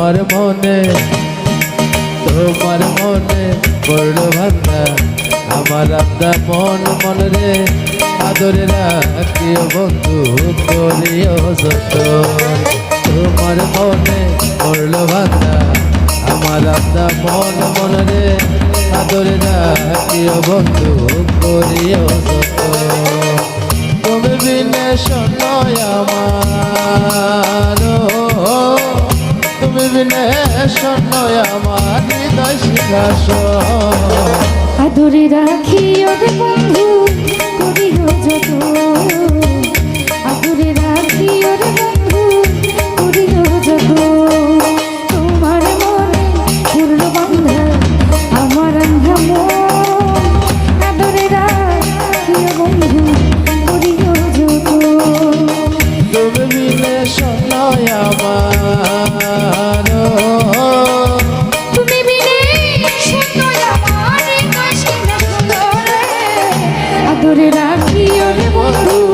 তোমার মনে তোমার মনে পড়ল ভাঙ্গা আমার আব্দা মন মন রে, আদরে রাখিও বন্ধু, করিও যত তোমার মনে পড়ল ভাঙ্গা আমার আব্দা মন মন রে, আদরে রাখিও বন্ধু, করিও যত তুমি বিনে শোনয় আমার তুমি আমার হৃদয় শিখাস আদরে রাখি ওরে বন্ধু বন্ধু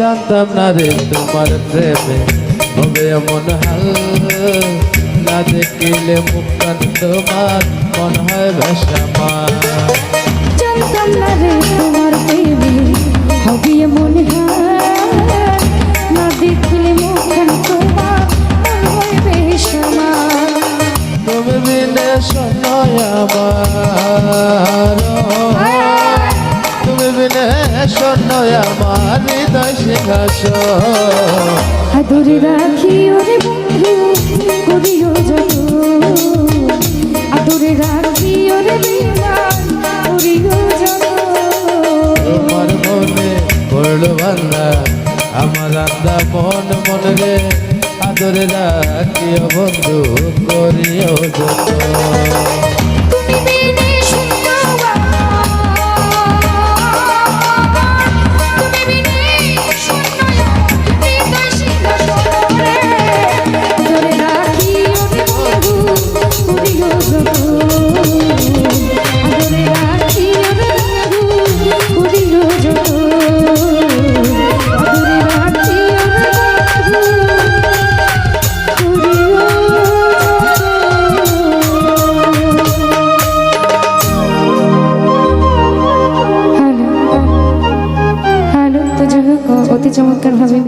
জানতাম না রে তোমার প্রেমে। হবে এমন হাল, না দেখিলে মুখখান তোমার মন হয় ভেসামা জানতাম না রে আদরে রাখি ওরে বন্ধু, করিও যত আদরে রাখি ওরে বিমান করিও যত তোমার মনে পড়ল বাংলা আমার আন্দা মন রাখিও বন্ধু, করিও যত চমৎকারভাবে